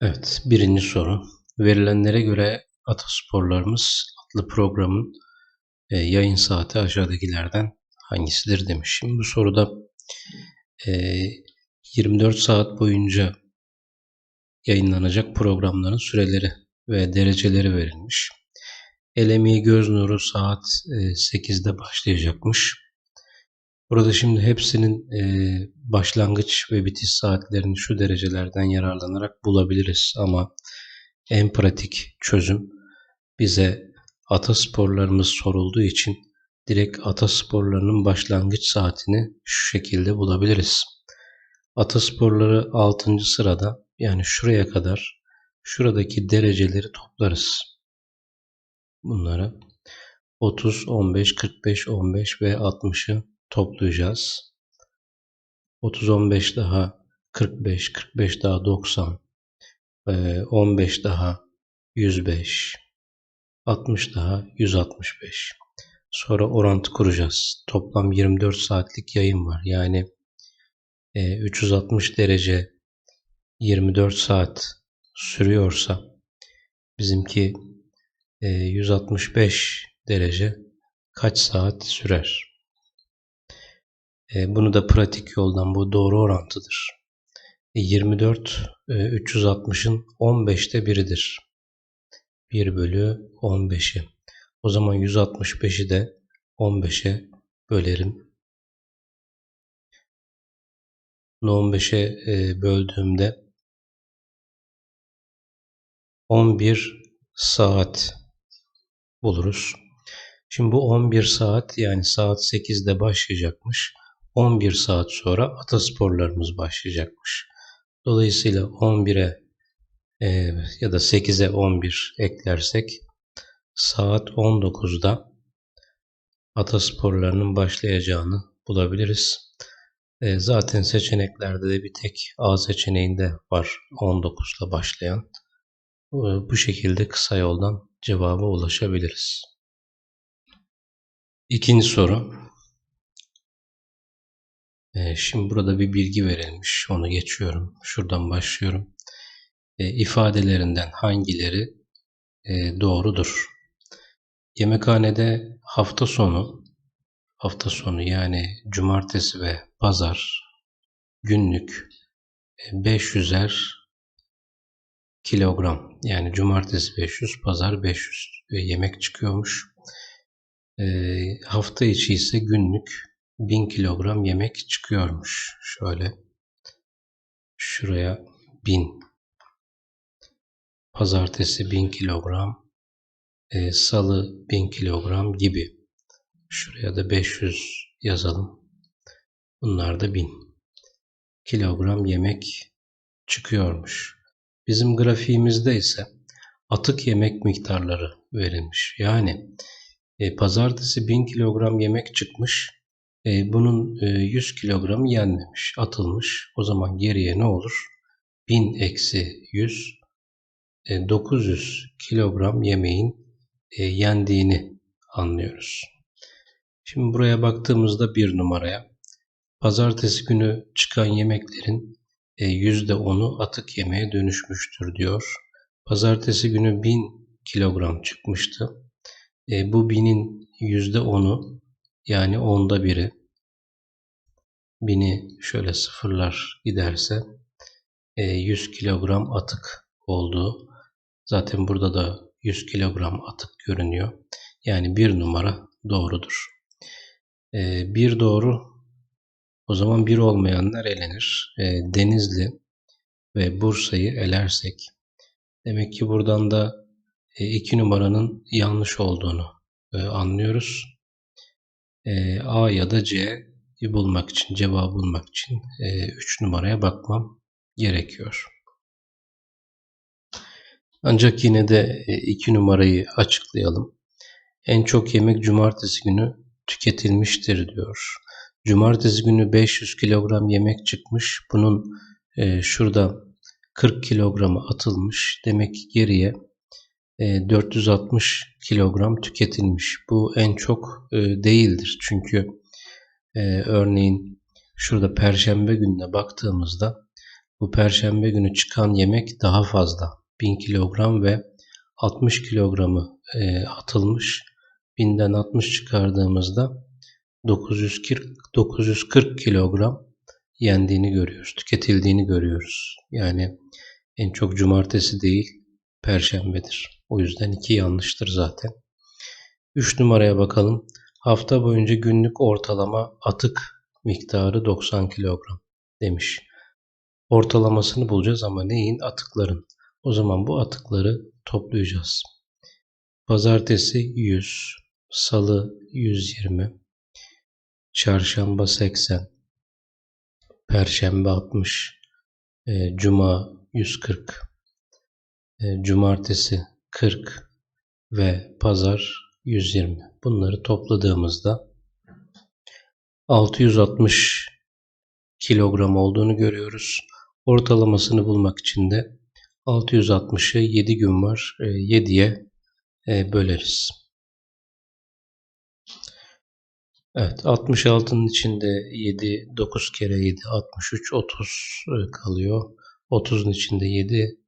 Evet, birinci soru. Verilenlere göre Atasporlarımız adlı programın e, yayın saati aşağıdakilerden hangisidir demiş. Şimdi bu soruda e, 24 saat boyunca yayınlanacak programların süreleri ve dereceleri verilmiş. Elemi Göz Nuru saat e, 8'de başlayacakmış. Burada şimdi hepsinin e, başlangıç ve bitiş saatlerini şu derecelerden yararlanarak bulabiliriz ama en pratik çözüm bize atasporlarımız sorulduğu için direkt atasporlarının başlangıç saatini şu şekilde bulabiliriz. Atasporları 6. sırada yani şuraya kadar şuradaki dereceleri toplarız. Bunları 30, 15, 45, 15 ve 60'ı toplayacağız. 30, 15 daha 45, 45 daha 90, 15 ee, daha 105, 60 daha 165. Sonra orantı kuracağız. Toplam 24 saatlik yayın var. Yani 360 e, derece 24 saat sürüyorsa bizimki 165 e, derece kaç saat sürer? E, bunu da pratik yoldan bu doğru orantıdır. 24 360'ın 15'te biridir. 1 bölü 15'i. O zaman 165'i de 15'e bölerim. Bunu 15'e e, böldüğümde 11 saat buluruz. Şimdi bu 11 saat yani saat 8'de başlayacakmış. 11 saat sonra atasporlarımız başlayacakmış. Dolayısıyla 11'e e, ya da 8'e 11 eklersek saat 19'da atasporlarının başlayacağını bulabiliriz. E, zaten seçeneklerde de bir tek A seçeneğinde var 19 ile başlayan. E, bu şekilde kısa yoldan cevaba ulaşabiliriz. İkinci soru. E, şimdi burada bir bilgi verilmiş. Onu geçiyorum. Şuradan başlıyorum. E, ifadelerinden hangileri e, doğrudur? Yemekhanede hafta sonu hafta sonu yani cumartesi ve pazar günlük 500'er kilogram yani cumartesi 500 pazar 500 yemek çıkıyormuş. E, hafta içi ise günlük 1000 kilogram yemek çıkıyormuş. Şöyle şuraya 1000 pazartesi 1000 kilogram e, salı 1000 kilogram gibi. Şuraya da 500 yazalım. Bunlar da 1000 kilogram yemek çıkıyormuş. Bizim grafiğimizde ise atık yemek miktarları verilmiş. Yani e, pazartesi 1000 kilogram yemek çıkmış. E, bunun e, 100 kilogramı yenmemiş, atılmış. O zaman geriye ne olur? 1000 eksi 100, e, 900 kilogram yemeğin e, yendiğini anlıyoruz. Şimdi buraya baktığımızda bir numaraya pazartesi günü çıkan yemeklerin e, %10'u atık yemeğe dönüşmüştür diyor. Pazartesi günü 1000 kilogram çıkmıştı. E, bu 1000'in %10'u yani onda biri bini şöyle sıfırlar giderse 100 e, kilogram atık olduğu zaten burada da 100 kilogram atık görünüyor. Yani bir numara doğrudur. E, bir doğru o zaman bir olmayanlar elenir. E, Denizli ve Bursa'yı elersek demek ki buradan da iki numaranın yanlış olduğunu anlıyoruz. E, A ya da C'yi bulmak için, cevabı bulmak için 3 e, numaraya bakmam gerekiyor. Ancak yine de 2 e, numarayı açıklayalım. En çok yemek cumartesi günü tüketilmiştir diyor. Cumartesi günü 500 kilogram yemek çıkmış. Bunun e, şurada 40 kilogramı atılmış. Demek ki geriye 460 e, kilogram tüketilmiş. Bu en çok e, değildir. Çünkü e, örneğin şurada perşembe gününe baktığımızda Bu perşembe günü çıkan yemek daha fazla. 1000 kilogram ve 60 kilogramı atılmış. 1000'den 60 çıkardığımızda 940, 940 kilogram yendiğini görüyoruz, tüketildiğini görüyoruz. Yani en çok cumartesi değil, perşembedir. O yüzden iki yanlıştır zaten. 3 numaraya bakalım. Hafta boyunca günlük ortalama atık miktarı 90 kilogram demiş. Ortalamasını bulacağız ama neyin? Atıkların. O zaman bu atıkları toplayacağız. Pazartesi 100, salı 120, çarşamba 80, perşembe 60, e, cuma 140, e, cumartesi 40 ve pazar 120. Bunları topladığımızda 660 kilogram olduğunu görüyoruz. Ortalamasını bulmak için de 660'ı 7 gün var. 7'ye e, böleriz. Evet 66'nın içinde 7 9 kere 7 63 30 kalıyor. 30'un içinde 7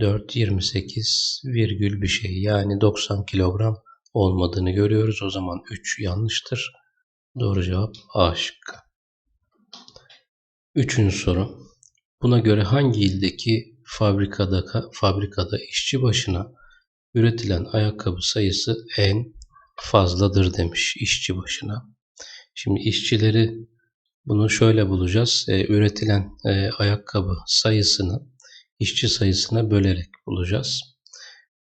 4 28 virgül bir şey yani 90 kilogram olmadığını görüyoruz. O zaman 3 yanlıştır. Doğru cevap A şıkkı. Üçüncü soru. Buna göre hangi ildeki fabrikada, fabrikada işçi başına üretilen ayakkabı sayısı en fazladır demiş işçi başına. Şimdi işçileri bunu şöyle bulacağız. E, üretilen e, ayakkabı sayısını işçi sayısına bölerek bulacağız.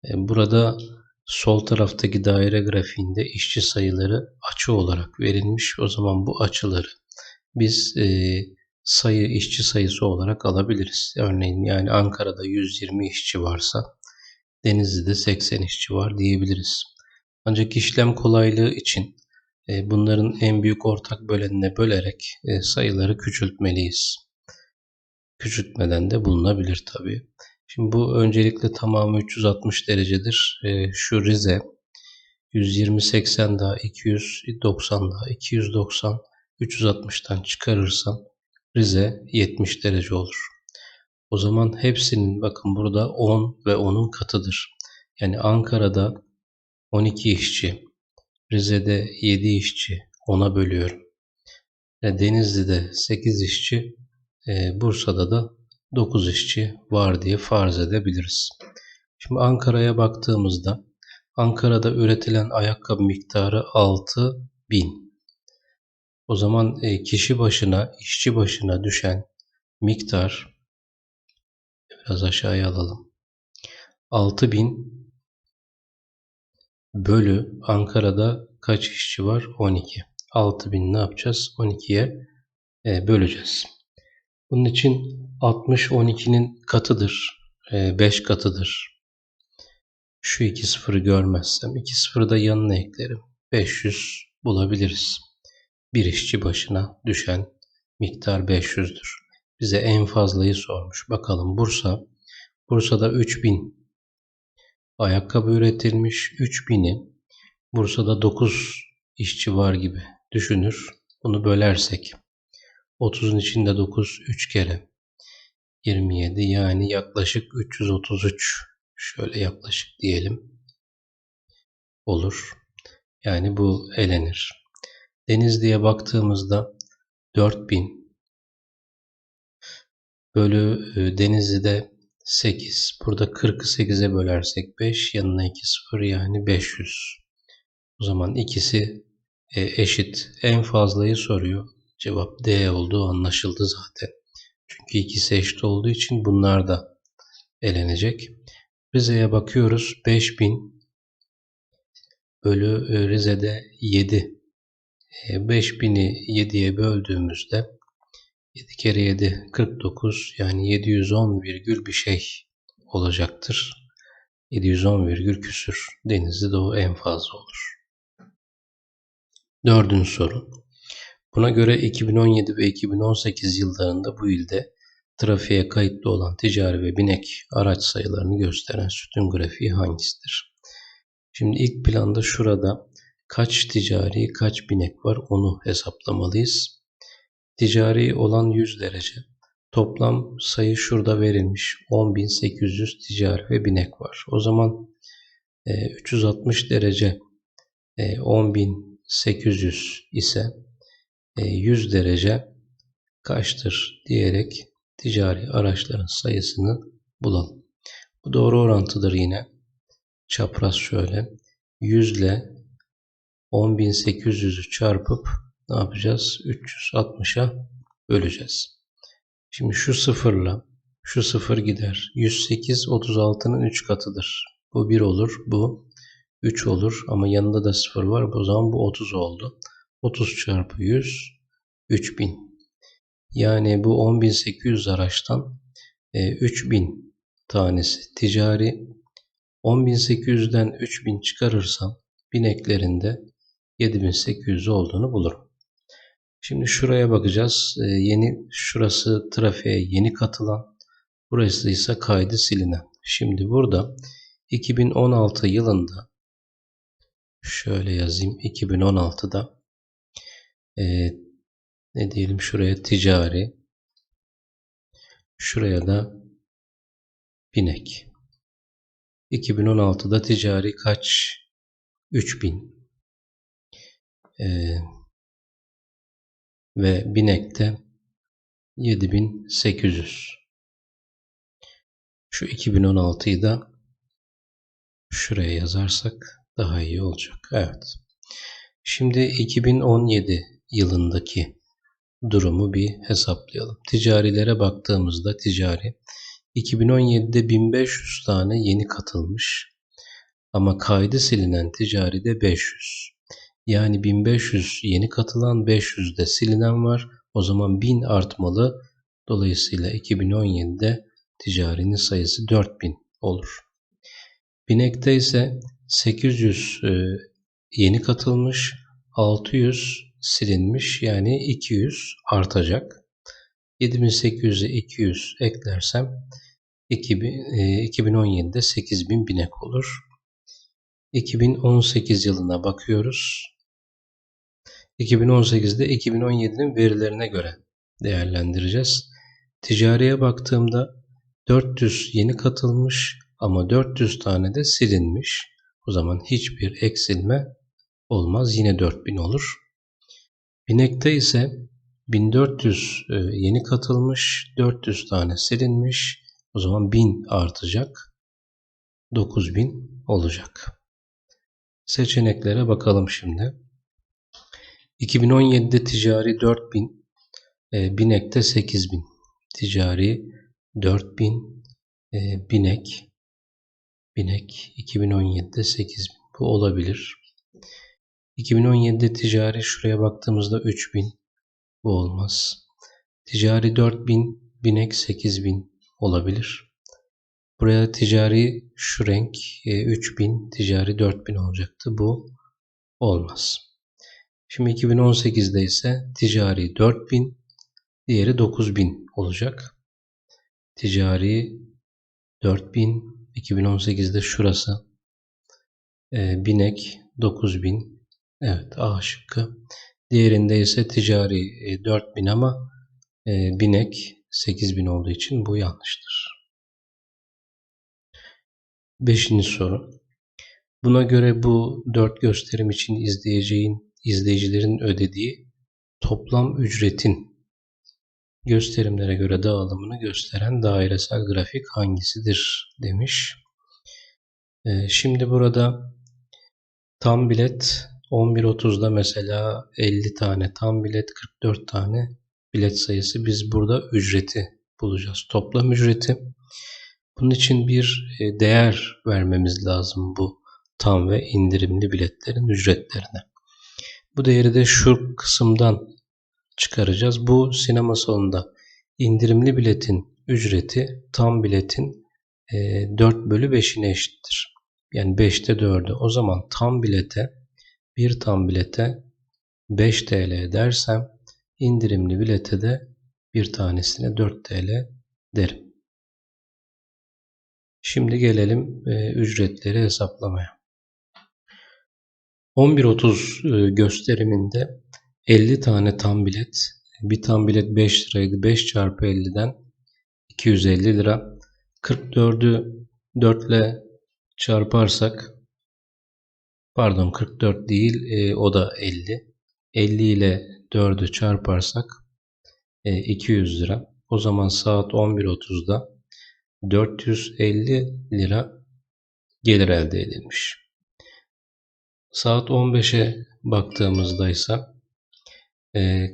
E, burada sol taraftaki daire grafiğinde işçi sayıları açı olarak verilmiş. O zaman bu açıları biz e, sayı işçi sayısı olarak alabiliriz. Örneğin yani Ankara'da 120 işçi varsa Denizli'de 80 işçi var diyebiliriz. Ancak işlem kolaylığı için e, bunların en büyük ortak bölenine bölerek sayıları küçültmeliyiz. Küçültmeden de bulunabilir tabi. Şimdi bu öncelikle tamamı 360 derecedir. E, şu Rize 120 80 daha 290 daha 290 360'tan çıkarırsam Rize 70 derece olur. O zaman hepsinin bakın burada 10 ve 10'un katıdır. Yani Ankara'da 12 işçi, Rize'de 7 işçi 10'a bölüyorum. Denizli'de 8 işçi, e, Bursa'da da 9 işçi var diye farz edebiliriz. Şimdi Ankara'ya baktığımızda Ankara'da üretilen ayakkabı miktarı 6000. O zaman e, kişi başına, işçi başına düşen miktar biraz aşağıya alalım. 6000 bölü Ankara'da kaç işçi var? 12. 6000 ne yapacağız? 12'ye e, böleceğiz. Bunun için 60 12'nin katıdır. 5 e, katıdır. Şu iki sıfırı görmezsem iki sıfırı da yanına eklerim. 500 bulabiliriz. Bir işçi başına düşen miktar 500'dür. Bize en fazlayı sormuş. Bakalım Bursa. Bursa'da 3000 ayakkabı üretilmiş. 3000'i Bursa'da 9 işçi var gibi düşünür. Bunu bölersek 30'un içinde 9 3 kere 27 yani yaklaşık 333 şöyle yaklaşık diyelim olur. Yani bu elenir. Denizli'ye baktığımızda 4000 bölü e, Denizli'de 8. Burada 40'ı 8'e bölersek 5 yanına 2 0 yani 500. O zaman ikisi e, eşit. En fazlayı soruyor. Cevap D olduğu anlaşıldı zaten. Çünkü ikisi eşit olduğu için bunlar da elenecek. Rize'ye bakıyoruz. 5000 bölü e, Rize'de 7. 5000'i 7'ye böldüğümüzde 7 kere 7 49 yani 710 virgül bir şey olacaktır. 710 virgül küsür. Denizli'de o en fazla olur. Dördüncü soru. Buna göre 2017 ve 2018 yıllarında bu ilde trafiğe kayıtlı olan ticari ve binek araç sayılarını gösteren sütun grafiği hangisidir? Şimdi ilk planda şurada kaç ticari kaç binek var onu hesaplamalıyız. Ticari olan 100 derece. Toplam sayı şurada verilmiş. 10.800 ticari ve binek var. O zaman 360 derece 10.800 ise 100 derece kaçtır diyerek ticari araçların sayısını bulalım. Bu doğru orantıdır yine. Çapraz şöyle. 100 ile 10.800'ü çarpıp ne yapacağız? 360'a böleceğiz. Şimdi şu sıfırla şu sıfır gider. 108 36'nın 3 katıdır. Bu 1 olur. Bu 3 olur. Ama yanında da sıfır var. O zaman bu 30 oldu. 30 çarpı 100 3000. Yani bu 10.800 araçtan e, 3000 tanesi ticari. 10.800'den 3000 çıkarırsam bineklerinde 7800 olduğunu bulurum. Şimdi şuraya bakacağız. Ee, yeni şurası trafiğe yeni katılan, burası ise kaydı silinen. Şimdi burada 2016 yılında şöyle yazayım 2016'da e, ne diyelim şuraya ticari şuraya da binek 2016'da ticari kaç 3000 ee, ve binekte 7800. Şu 2016'yı da şuraya yazarsak daha iyi olacak. Evet. Şimdi 2017 yılındaki durumu bir hesaplayalım. Ticarilere baktığımızda ticari 2017'de 1500 tane yeni katılmış ama kaydı silinen ticari de 500. Yani 1500 yeni katılan 500 de silinen var. O zaman 1000 artmalı. Dolayısıyla 2017'de ticarinin sayısı 4000 olur. Binek'te ise 800 e, yeni katılmış, 600 silinmiş yani 200 artacak. 7800'e 200 eklersem 2017'de 8000 binek olur. 2018 yılına bakıyoruz. 2018'de 2017'nin verilerine göre değerlendireceğiz. Ticariye baktığımda 400 yeni katılmış ama 400 tane de silinmiş. O zaman hiçbir eksilme olmaz. Yine 4000 olur. Binekte ise 1400 e, yeni katılmış, 400 tane silinmiş. O zaman 1000 artacak. 9000 olacak. Seçeneklere bakalım şimdi. 2017'de ticari 4000, e, binekte 8000. Ticari 4000, e, binek, binek 2017'de 8000. Bu olabilir. 2017'de ticari şuraya baktığımızda 3000. Bu olmaz. Ticari 4000, binek 8000 olabilir. Buraya ticari şu renk 3000, e, ticari 4000 olacaktı. Bu olmaz. Şimdi 2018'de ise ticari 4000, diğeri 9000 olacak. Ticari 4000, 2018'de şurası. E, binek 9000, evet A şıkkı. Diğerinde ise ticari e, 4000 ama e, binek 8000 olduğu için bu yanlıştır. Beşinci soru. Buna göre bu dört gösterim için izleyeceğin izleyicilerin ödediği toplam ücretin gösterimlere göre dağılımını gösteren dairesel grafik hangisidir demiş. Ee, şimdi burada tam bilet 11.30'da mesela 50 tane tam bilet 44 tane bilet sayısı biz burada ücreti bulacağız. Toplam ücreti. Bunun için bir e, değer vermemiz lazım bu tam ve indirimli biletlerin ücretlerine. Bu değeri de şu kısımdan çıkaracağız. Bu sinema salonunda indirimli biletin ücreti tam biletin 4 e, bölü 5'ine eşittir. Yani 5'te 4'ü. O zaman tam bilete bir tam bilete 5 TL dersem indirimli bilete de bir tanesine 4 TL derim. Şimdi gelelim e, ücretleri hesaplamaya. 11.30 e, gösteriminde 50 tane tam bilet Bir tam bilet 5 liraydı. 5 çarpı 50'den 250 lira. 44'ü 4 ile çarparsak pardon 44 değil e, o da 50. 50 ile 4'ü çarparsak e, 200 lira. O zaman saat 11.30'da 450 lira gelir elde edilmiş. Saat 15'e baktığımızda ise e,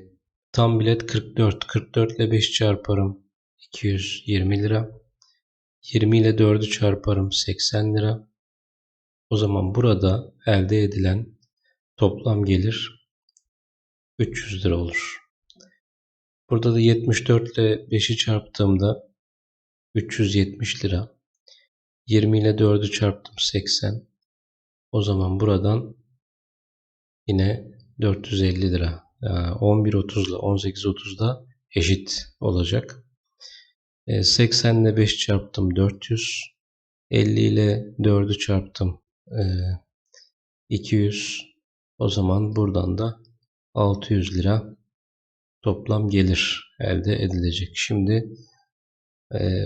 tam bilet 44. 44 ile 5 çarparım 220 lira. 20 ile 4'ü çarparım 80 lira. O zaman burada elde edilen toplam gelir 300 lira olur. Burada da 74 ile 5'i çarptığımda 370 lira. 20 ile 4'ü çarptım 80. O zaman buradan yine 450 lira. 11.30 ile 18.30'da eşit olacak. 80 ile 5 çarptım 400. 50 ile 4'ü çarptım 200. O zaman buradan da 600 lira toplam gelir elde edilecek. Şimdi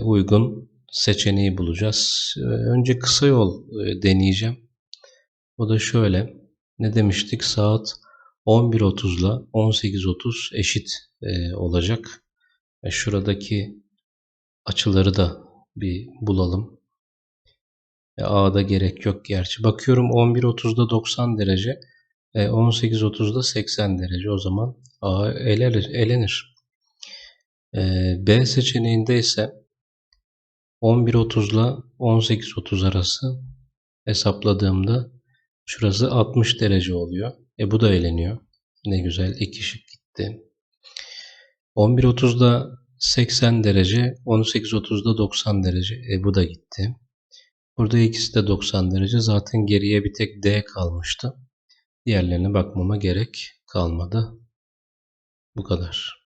uygun seçeneği bulacağız. Önce kısa yol deneyeceğim. O da şöyle. Ne demiştik? Saat 11.30 ile 18.30 eşit olacak. Şuradaki açıları da bir bulalım. A'da gerek yok gerçi. Bakıyorum 11.30'da 90 derece, 18.30'da 80 derece. O zaman A elenir. elenir. B seçeneğinde ise 11.30 ile 18.30 arası hesapladığımda şurası 60 derece oluyor. E bu da eleniyor. Ne güzel iki şık gitti. 11.30'da 80 derece, 18.30'da 90 derece. E bu da gitti. Burada ikisi de 90 derece. Zaten geriye bir tek D kalmıştı. Diğerlerine bakmama gerek kalmadı. Bu kadar.